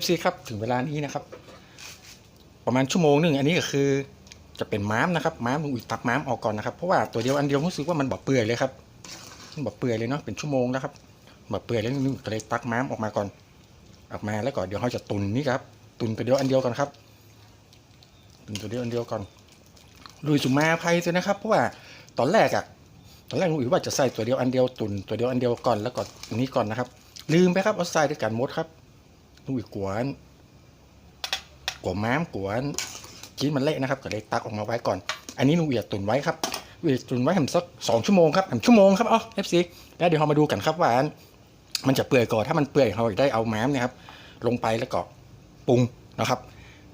FC ครับถึงเวลานี้นะครับ ประมาณชั่วโมงหนึ่งอันนี้ก็คือ จะเป็นม้ามนะครับม้ามลุงอุ๋ยตักม้ามออกก่อนนะครับเพราะว่าตัวเดียวอันเดียวรู้สึกว่ามันบอบเปื่อยเลยครับมันบอเปื่อยเลยเนาะเป็นชั่วโมงแล้วครับบอบเปื่อยแล้วลุงก็เลยตักม้ามออกมาก่อน ออกมาแล้วก็เดี๋ยวเขาจะตุนนี่ครับ ตุนตัวเดียวอันเดียวก่อนครับตุนตัวเดียวอันเดียวก่อนลุยสุมาภัยเลยนะครับ เพราะว่าตอนแรกอะตอนแรกลุงอุ๋ยว่าจะใส่ตัวเดียวอันเดียวตุนตัวเดียวอันเดียวก่อนแล้วก็อันนี้ก่อนนะครับ ลืมไปครับเอาใส่ด้วยกันมดครับ ลุงอุ๋ยกวนกวนม้ามกวนชิ้นมันเละนะครับก็เลยตักออกมาไว้ก่อน อันนี้ลุงอุ๋ยตุนไว้ครับลุงอุ๋ยตุนไว้ทำสักสองชั่วโมงครับทำชั่วโมงครับเอ๋อเอฟซีแล้วเดี๋ยวเรามาดูกันครับว่ามันจะเปื่อยก่อนถ้ามันเปื่อยเราได้เอาม้ามนะครับ ลงไปแล้วก็ปรุงนะครับ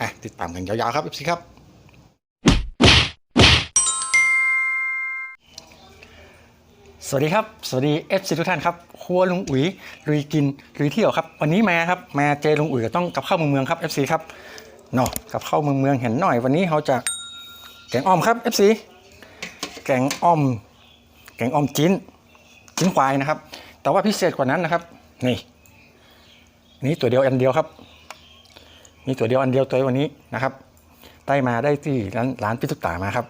อะติดตามกันยาวๆครับเอฟซีครับ สวัสดีครับ สวัสดีเอฟซีทุกท่านครับครัวลุงอุ๋ยลุยกินลุยเที่ยวครับ วันนี้มาครับ มาเจลุงอุ๋ยก็ต้องกับข้าวเมืองเมืองครับ FC ครับเนาะกับข้าวเมืองเมืองเห็นหน่อย วันนี้เราจะแกงอ่อมครับ FC แกงอ่อม แกงอ่อมจิ้น จิ้นควายนะครับ แต่ว่าพิเศษกว่านั้นนะครับ นี่ นี่ตัวเดียวอันเดียวครับ มีตัวเดียวอันเดียวตัววันนี้นะครับ ได้มาได้ที่ร้านร้านพิทุกตามาครับ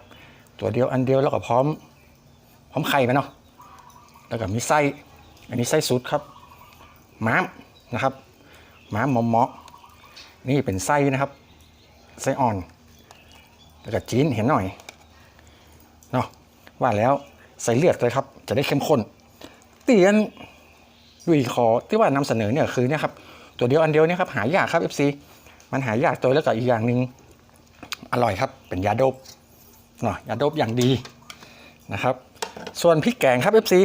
ตัวเดียวอันเดียวแล้วก็พร้อม พร้อมไข่ไปเนาะ แล้วก็มีไส้ อันนี้ไส้ซุดครับม้ามนะครับม้ามหมอมเมาะนี่เป็นไส้นะครับ ไส้อ่อน แล้วก็จีนเห็นหน่อยเนาะว่าแล้วใส่เลือดเลยครับ จะได้เข้มข้น เตียนดุยขอที่ว่านำเสนอเนี่ยคือเนี่ยครับตัวเดียวอันเดียวเนี่ยครับหายากครับ FC มันหายากตัวแล้วก็อีกอย่างหนึ่งอร่อยครับ เป็นยาโดบเนาะยาโดบอย่างดีนะครับ ส่วนพริกแกงครับ FC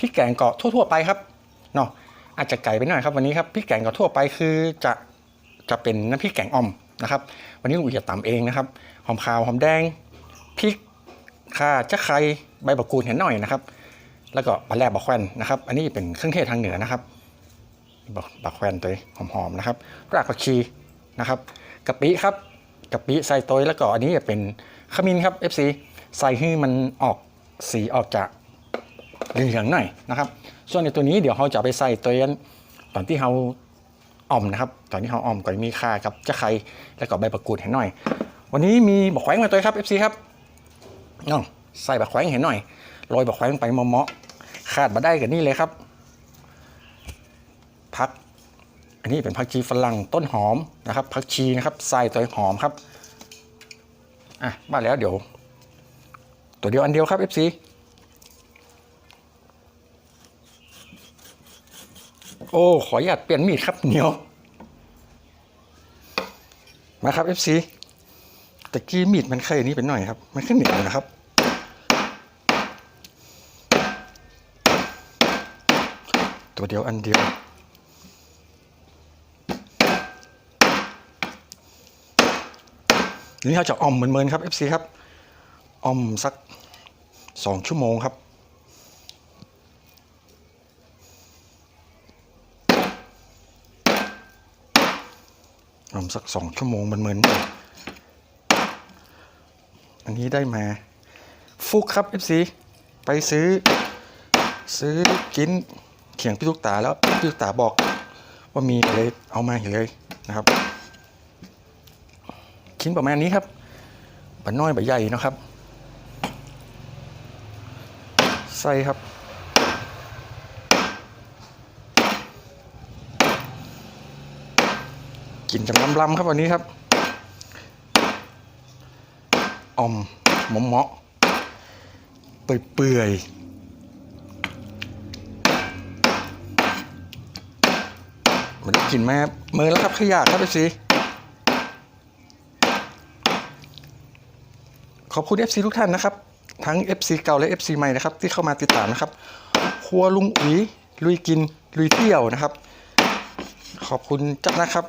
พริกแกงก็ทั่วๆไปครับเนาะอาจจะไก่ไปหน่อยครับวันนี้ครับพริกแกงก็ทั่วไปคือจะจะเป็นน้ำพริกแกงอ่อมนะครับวันนี้ลุงอุ๋ยจะตำเองนะครับหอมขาวหอมแดงพริกข่าจะไครใบบักกูดเห็นหน่อยนะครับ แล้วก็ปลาแรบบักแควนนะครับ อันนี้เป็นเครื่องเทศทางเหนือนะครับบักบักแควนตัวหอมๆนะครับรากผักชีนะครับกะปิครับกะปิใส่ตัวแล้วก็อันนี้จะเป็นขมิ้นครับ FC ใส่ให้มันออกสีออกจาก เหลืองๆหน่อยนะครับ ส่วนในตัวนี้เดี๋ยวเราจะไปใส่ตัวนั้นตอนที่เราอ่อมนะครับ ตอนที่เราอ่อมก็มีข่ากับจะไคร้แล้วก็ใบประกูดเห็นหน่อย วันนี้มีบักแขวงมาตัวครับ FC ครับน้องใส่บักแขวงเห็นหน่อยโรยบักแขวงไปเมาะๆขาดมาได้กับนี่เลยครับพักอันนี้เป็นผักชีฝรั่งต้นหอมนะครับผักชีนะครับใส่ตัวหอมครับอะมาแล้วเดี๋ยว ตัวเดียวอันเดียวครับ FC โอ้ ขออนุญาตเปลี่ยนมีดครับเหนียว มาครับ FC ตะกี้มีดมันเคยอันนี้เป็นหน่อยครับ มันขึ้นเหนียวนะครับ ตัวเดียวอันเดียวนี่เราจะอ่อมเหมือนๆครับ FC ครับอ่อมสักสองชั่วโมงครับ อ่อม สักสองชั่วโมงเหมือนอันนี้ได้มา ฟุกครับ FC ไปซื้อ ซื้อกินเขียงพี่ลูกตาแล้วพี่ลูกตาบอกว่ามีเลยเอามาเลยนะครับชิ้นประมาณนี้ครับบะน้อยบะใหญ่นะครับ ใส่ครับ กินกันลำๆครับวันนี้ครับอมหมอมเมาะเปื่อยๆมันได้กินมาเมื่อแล้วครับขยะครับไปสิขอบคุณ FC ทุกท่านนะครับ ทั้ง FC เก่าและ FC ใหม่นะครับ ที่เข้ามาติดตามนะครับ ครัวลุงอุ๋ยลุยกินลุยเที่ยวนะครับ ขอบคุณจักนะครับ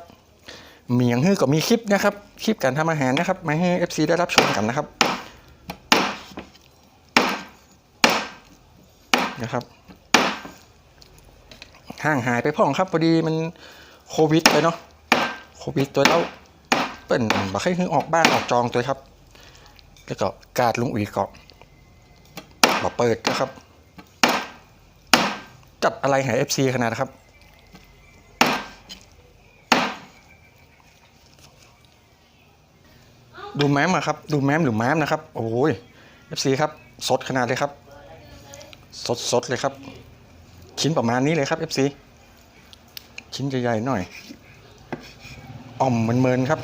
เมียงฮื้อก็มีคลิปนะครับ คลิปการทำอาหารนะครับ มาให้ FC ได้รับชมกันนะครับนะครับห่างหายไปพ่องครับพอดีมันโควิดไปเนาะโควิดตัวแล้วเปิ่นบักให้ฮื้อออกบ้านออกจองตัวครับ แล้วก็การดลุงอุ๋ยเกาะมาเปิดนะครับ จัดอะไรหายเอฟซีขนาดนะครับ ดูแม้มอะครับ ดูแม้มหรือแม้มนะครับ โอ้ย FC ครับ สดขนาดเลยครับ สดสดเลยครับ ชิ้นประมาณนี้เลยครับ FC ชิ้นใหญ่ๆหน่อย อ่อมเมินๆครับ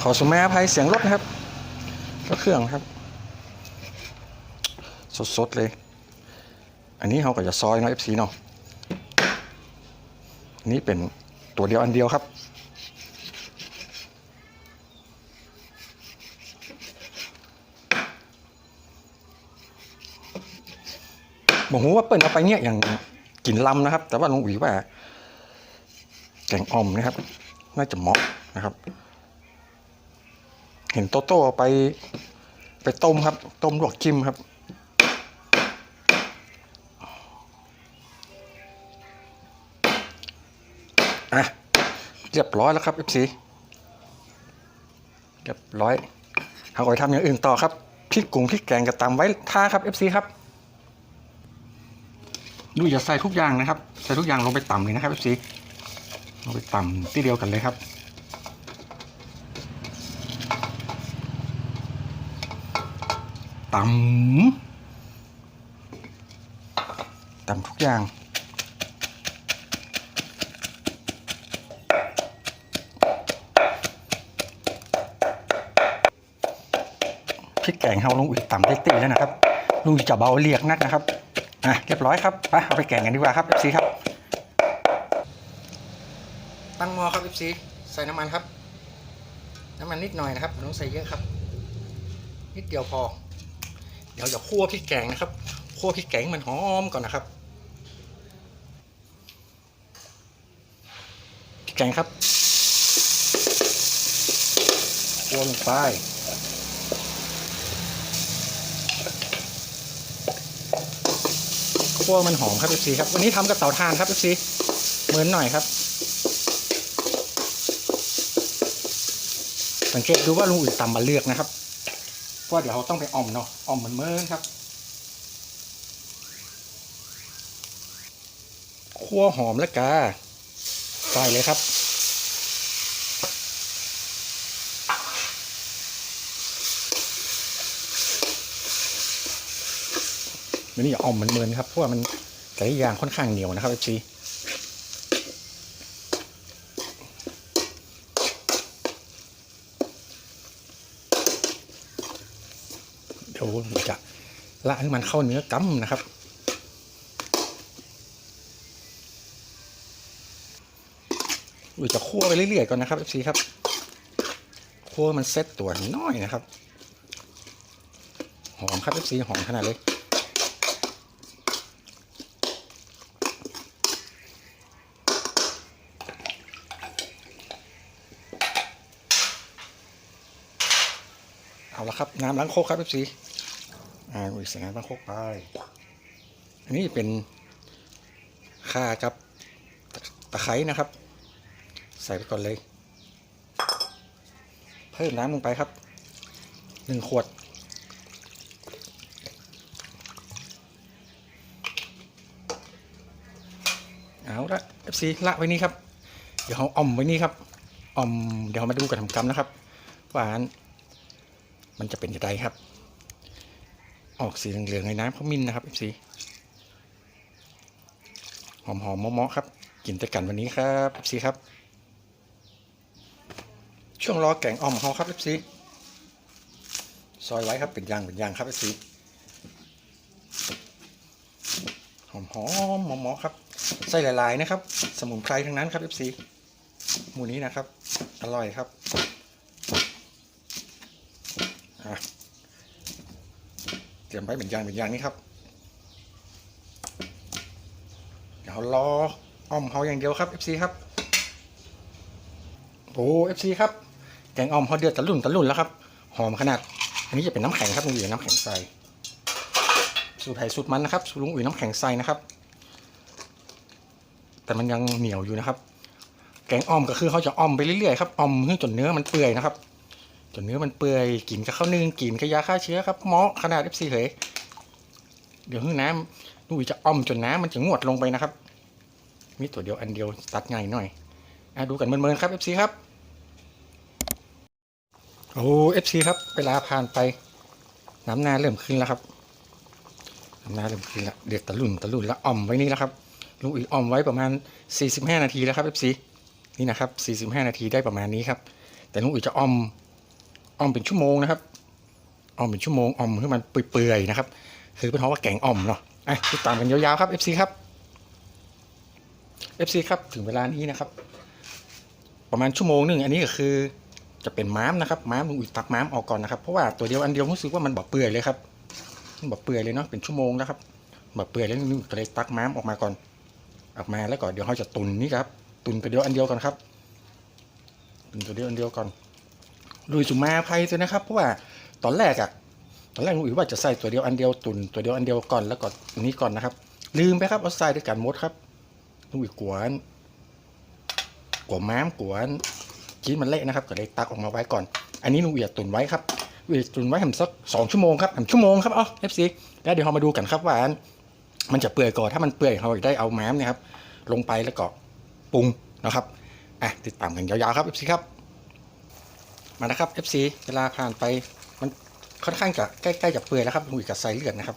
ขอสมัยอภัยเสียงรถนะครับก็เครื่องครับ สดๆเลย อันนี้เขาก็จะซอยเนาะ FC เนาะนนี้เป็นตัวเดียวอันเดียวครับ บอกว่าเปิ้ลเอาไปเนี่ยอย่างกินลำนะครับ แต่ว่าลุงอุ๋ยว่า แกงอ่อมนะครับ น่าจะเหมาะนะครับ เห็นโตโต้เอาไป ไปต้มครับ ต้มลวกจิ้มครับอะเรียบร้อยแล้วครับ FC เรียบร้อยเอาไปทำอย่างอื่นต่อครับพริกกุ้งพริกแกงกระตำไว้ท่าครับ FC ครับ ดูอย่าใส่ทุกอย่างนะครับ ใส่ทุกอย่างลงไปต่ำเลยนะครับ FC ลงไปต่ำที่เดียวกันเลยครับต่ำต่ำทุกอย่างพริกแกงเฮาลุงอุ๋ยต่ำได้ตีแล้วนะครับลุงจะเบาเรียกนักนะครับ อะเรียบร้อยครับไปเอาไปแกงกันดีกว่าครับ FC ครับ ตั้งหม้อครับ FC ใส่น้ำมันครับ น้ำมันนิดหน่อยนะครับไม่ต้องใส่เยอะครับ นิดเดียวพอ เดี๋ยวจะคั่วพริกแกงนะครับคั่วพริกแกงมันหอมก่อนนะครับพริกแกงครับคั่วลงไป คั่วมันหอมครับ FC ครับวันนี้ทำกับเตาถ่านครับ FC เหมือนหน่อยครับ สังเกตดูว่าลุงอุ่นตำมาเลือกนะครับเพราะเดี๋ยวเราต้องไปอ่อมเนาะอ่อมเหมือนเมินครับคั่วหอมแล้วกาใส่เลยครับ วันนี้อย่าอ่อมเหมือนเมินครับเพราะว่ามันแต่ละยางค่อนข้างเหนียวนะครับ FC เดี๋ยวผมจะละให้มันเข้าเนื้อกั๊มนะครับอุยจะคั่วไปเรื่อยๆก่อนนะครับ FC ครับคั่วมันเซ็ตตัวน้อยนะครับ หอมครับ FC หอมขนาดเลย เอาละครับ น้ำล้างโคกครับ FC อ่าอุยใส่น้ำล้างโคกไป อันนี้เป็นข่ากับตะไคร้นะครับ ใส่ไปก่อนเลย เพิ่มน้ำลงไปครับหนึ่งขวด เอาละ FC ละไว้นี่ครับ เดี๋ยวเราอ่อมไว้นี่ครับอ่อมเดี๋ยวมาดูกันทำกรรมนะครับว่าน มันจะเป็นยังไงครับ ออกสีเหลืองๆในน้ำขมิ้นนะครับ FC หอมๆเมาะๆครับกินต่กันวันนี้ครับ FC ครับ ช่วงรอแกงอ่อมเขาครับ FC ซอยไว้ครับเป็นยางเป็นยางครับ FC หอมหอมๆเมาะๆครับใส่หลายๆนะครับ สมุนไพรทั้งนั้นครับ FC หมูนี้นะครับ อร่อยครับอะเต รียมไว้เป็นยางเป็นยางนี้ครับเดี๋ยวรออ่อมเขาอย่างเดียวครับ FC ครับโอ้ FC ครับแกงอ่อมเขาเดือดตะลุ่นตะลุ่นแล้วครับหอมขนาด อันนี้จะเป็นน้ำแข็งครับลุงอุ๋ยน้ำแข็งใส่สูตรไทยสูตรมันนะครับสูตรลุงอุ๋ยน้ำแข็งใส่นะครับ แต่มันยังเหนียวอยู่นะครับ แกงอ่อมก็คือเขาจะอ่อมไปเรื่อยๆครับอ่อมให้จนเนื้อมันเปื่อยนะครับ จนเนื้อมันเปื่อยกลิ่นกับข้าวนึ่งกลิ่นกับยาฆ่าเชื้อครับเหมาะขนาด FC เหยเดี๋ยวน้ำลุงอุ๋ยจะอ่อมจนน้ำมันจะงวดลงไปนะครับ มีตัวเดียวอันเดียวตัดง่ายหน่อยอะดูกันเมินๆครับ FC ครับโอ้เอฟซีครับเวลาผ่านไปน้ำนาเริ่มขึ้นแล้วครับน้ำนาเริ่มขึ้นแล้วเดือดตะลุ่นตะลุ่นแล้วอ่อมไว้นี่แล้วครับลุงอุ๋ยอ่อมไว้ประมาณ 45 นาทีแล้วครับเอฟซีนี่นะครับ 45 นาทีได้ประมาณนี้ครับ แต่ลุงอุ๋ยจะอ่อม อ่อมเป็นชั่วโมงนะครับอ่อมเป็นชั่วโมงอ่อมให้มันเปื่อยๆนะครับ คือเป็นเพราะว่าแกงอ่อมเนาะอะติดตามกันยาวๆครับ FC ครับ FC ครับถึงเวลานี้นะครับ ประมาณชั่วโมงหนึ่งอันนี้ก็คือ จะเป็นม้ามนะครับม้ามลุงอุ๋ยตักม้ามออกก่อนนะครับเพราะว่าตัวเดียวอันเดียวรู้สึกว่ามันบอเปื่อยเลยครับมันบอเปื่อยเลยเนาะเป็นชั่วโมงนะครับบอเปื่อยแล้วลุงก็เลยตักม้ามออกมาก่อน ออกมาแล้วก็เดี๋ยวเขาจะตุนนี่ครับ ตุนตัวเดียวอันเดียวก่อนครับตุนตัวเดียวอันเดียวก่อน ลุยสุมาภัยตัวนะครับ เพราะว่าตอนแรกอะตอนแรกลุงอุ๋ยว่าจะใส่ตัวเดียวอันเดียวตุนตัวเดียวอันเดียวก่อนแล้วก็อันนี้ก่อนนะครับ ลืมไปครับเอาใส่ด้วยกันมดครับลุงอุ๋ยกวนกวนม้ามกวนชิ้นมันเละนะครับก็เลยตักออกมาไว้ก่อน อันนี้ลุงเอียดตุนไว้ครับลุงเอียดตุนไว้ทำสักสองชั่วโมงครับทำชั่วโมงครับอ๋อเอฟซีแล้วเดี๋ยวเรามาดูกันครับว่ามันจะเปื่อยก่อนถ้ามันเปื่อยเราได้เอาแม้มเนี่ยครับ ลงไปแล้วก็ปรุงนะครับอะติดตามกันยาวๆครับเอฟซีครับ มานะครับเอฟซีเวลาผ่านไปมันค่อนข้างจะใกล้ๆจะเปื่อยแล้วครับลุงเอียดก็ใส่เลือดนะครับ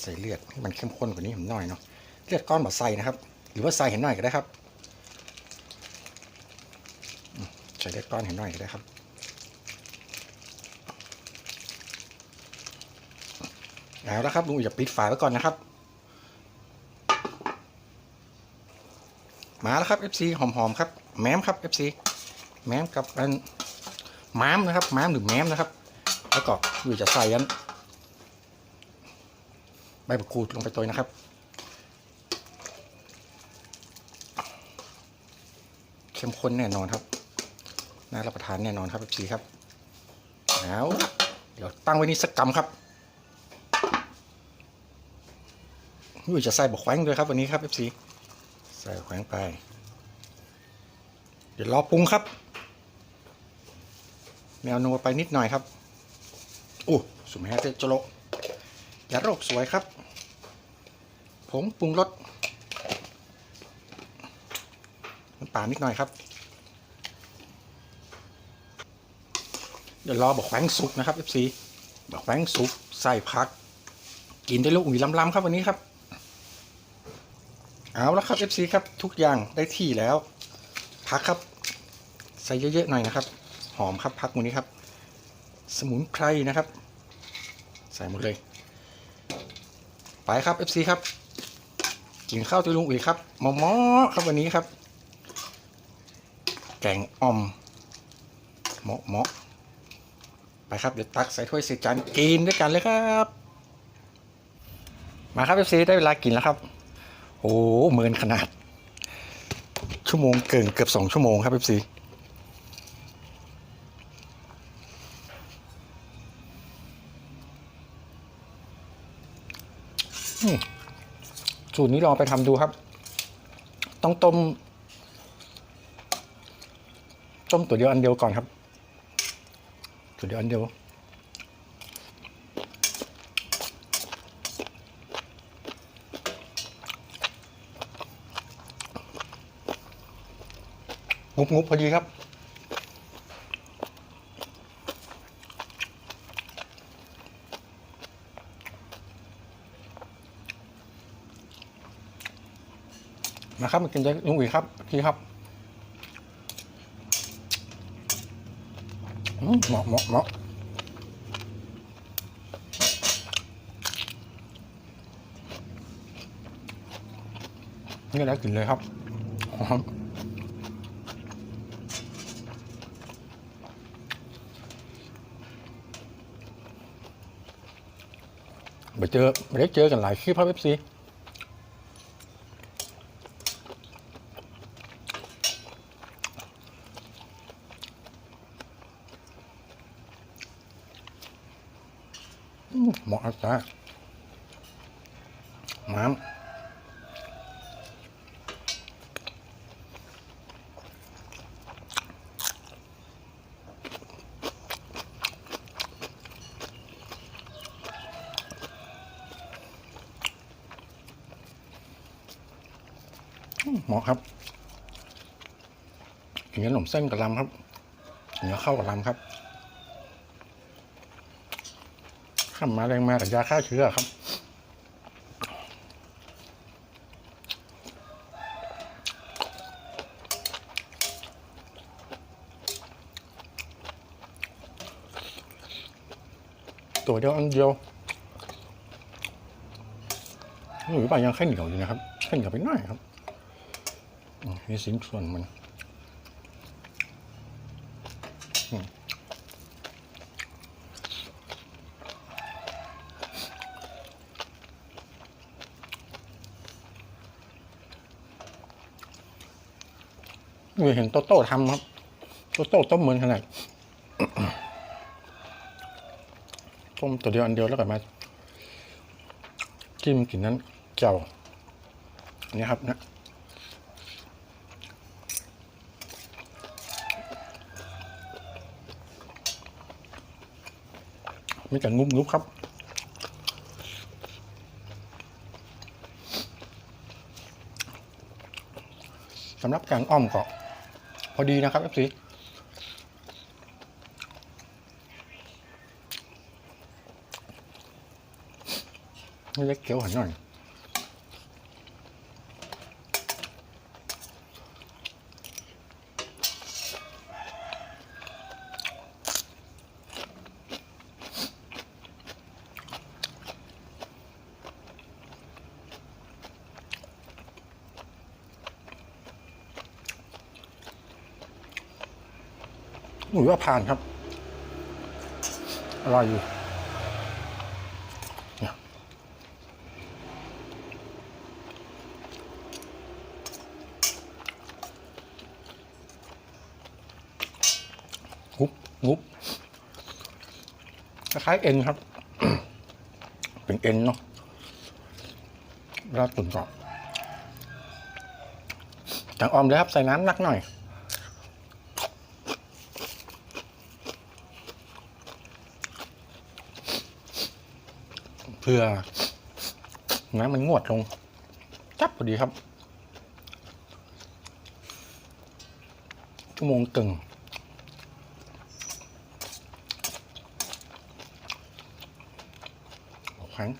ใส่เลือดให้มันเข้มข้นกว่านี้ผมหน่อยเนาะเลือดก้อนแบบใส่นะครับ หรือว่าใส่เห็นหน่อยก็ได้ครับใส่เล็กก้อนเห็นหน่อยก็ได้ครับเอาแล้วครับลุงอยจะปิดฝาไว้ก่อนนะครับ มาแล้วครับ FC หอมๆครับ แม้มครับ FC แม้มกับอันม้ามนะครับม้ามหรือแม้มนะครับ แล้วก็อุ๋ยจะใส่อันใบมะกรูดลงไปตัวนะครับเข้มข้นแน่นอนครับน่ารับประทานแน่นอนครับพี่ครับเอาละเดี๋ยวตั้งไว้นี่สักกำครับอุ้ยจะใส่บกแขวงด้วยครับวันนี้ครับเอฟซีใส่แขวงไป เดี๋ยวรอปรุงครับ แมวนัวไปนิดหน่อยครับอู้สุมแฮเตจโลยาโรคสวยครับ ผงปรุงรสน้ำปลานิดหน่อยครับ เดี๋ยวรอบอกแฟงสุกนะครับ FC บอกแฟงสุกใส่ผัก กินได้ลูกอุ่ยล้ำๆครับวันนี้ครับ เอาแล้วครับ FC ครับ ทุกอย่างได้ที่แล้ว ผักครับ ใส่เยอะๆหน่อยนะครับ อมครับผักวันนี้ครับ สมุนไพรนะครับ ใส่หมดเลย ไปครับ FC ครับกินข้าวตัวลุงอุ๋ยครับหมอมอครับวันนี้ครับ แกงอ่อมเหมาะเหมาะไปครับเดี๋ยวตักใส่ถ้วยใส่จานกินด้วยกันเลยครับ มาครับเอฟซีได้เวลากินแล้วครับโอ้เมินขนาด ชั่วโมงเกินเกือบสองชั่วโมงครับเอฟซี สูตรนี้ลองไปทำดูครับ ต้องต้ม ต้มตัวเดียวอันเดียวก่อนครับ ตัวเดียวอันเดียวงุบงุบพอดีครับ นะครับมากินใจลุงอุ๋ยครับพี่ครับอืมเหมาะเหมาะเหมาะนี่แล้วกินเลยครับหอมไปเจอไปได้เจอกันหลายคลิปครับเอฟซี เหมาะจ้าน้ำเหมาะครับกินขนมเส้นกับลำครับเนื้อเข้ากับลำครับ ข้ามมาแรงมาแต่ยาฆ่าเชื้อครับ ตัวเดียวอันเดียวหรือว่ายังแค่เหนียวอยู่นะครับแค่เหนียวไปหน่อยครับมีสิ่งส่วนมันอื เห็นโตโต้ทำครับโตโต้ต้มเหมือนขนาดต้มตัวเดียวอันเดียวแล้วก็มาจิ้มกินนั้นเจ้าอันนี้ครับนะมีแต่งุบงุบครับสำหรับแกงอ้อมก็พ อดีนะครับเอฟซีเล็กเขียวหันหน่อย ว่าผ่านครับ อร่อยอยู่งุบงุบคล้ายๆเอ็นครับ เป็นเอ็นเนาะราดตุ่นก่อนจางออมเลยครับ ใส่น้ำนักหน่อย ลือน้ำมันงวดลง จับพอดีครับ ชั่วโมงตึงแข็ง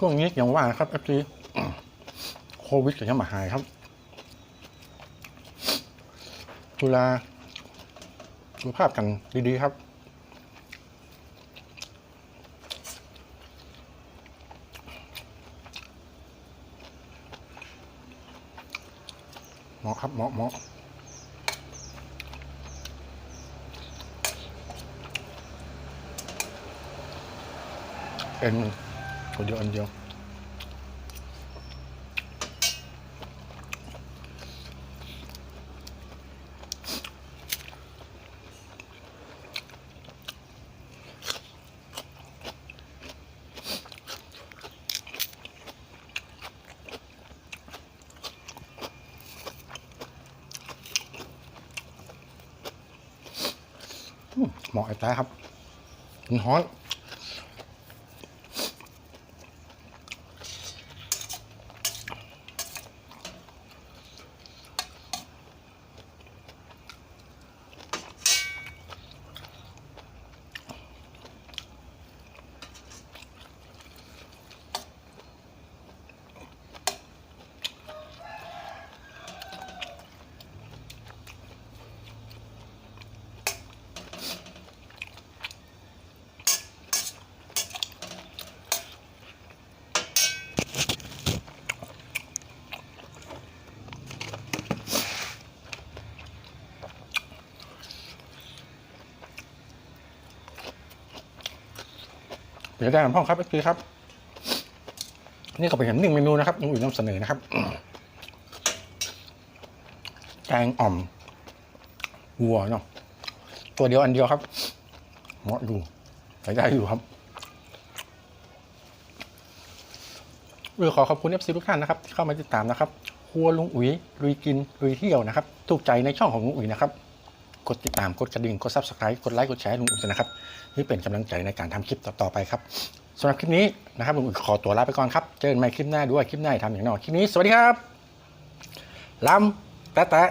ช่วงนี้อย่างว่าครับเอฟซีโควิดก็ยังมาหายครับดูแลสุขภาพกันดีๆครับ เหมาะครับเหมาะเหมาะเอ็น ตัวเดียวอันเดียวเหมาะไอ้ตาครับมันฮ้อนเดี๋ยวได้กันพ่อครับพี่ครับนี่ก็เป็นหนึ่งเมนูนะครับยังอยู่นำเสนอนะครับแกงอ่อมวัวเนาะตัวเดียวอันเดียวครับเหมาะอยู่ใช้ได้อยู่ครับเออขอขอบคุณเอฟซีทุกท่านนะครับที่เข้ามาติดตามนะครับครัวลุงอุ๋ยลุยกินลุยเที่ยวนะครับ ถูกใจในช่องของลุงอุ๋ยนะครับ กดติดตามกดกระดิ่งกดซับสไครต์กดไลค์กดแชร์ให้ลุงอุ่นนะครับนี่เป็นกำลังใจในการทำคลิปต่อๆไปครับสำหรับคลิปนี้นะครับลุงอุ่นขอตัวลาไปก่อนครับเจอกันใหม่คลิปหน้าด้วยคลิปหน้าทำอย่างแนอนคลิปนี้สวัสดีครับลำแตะ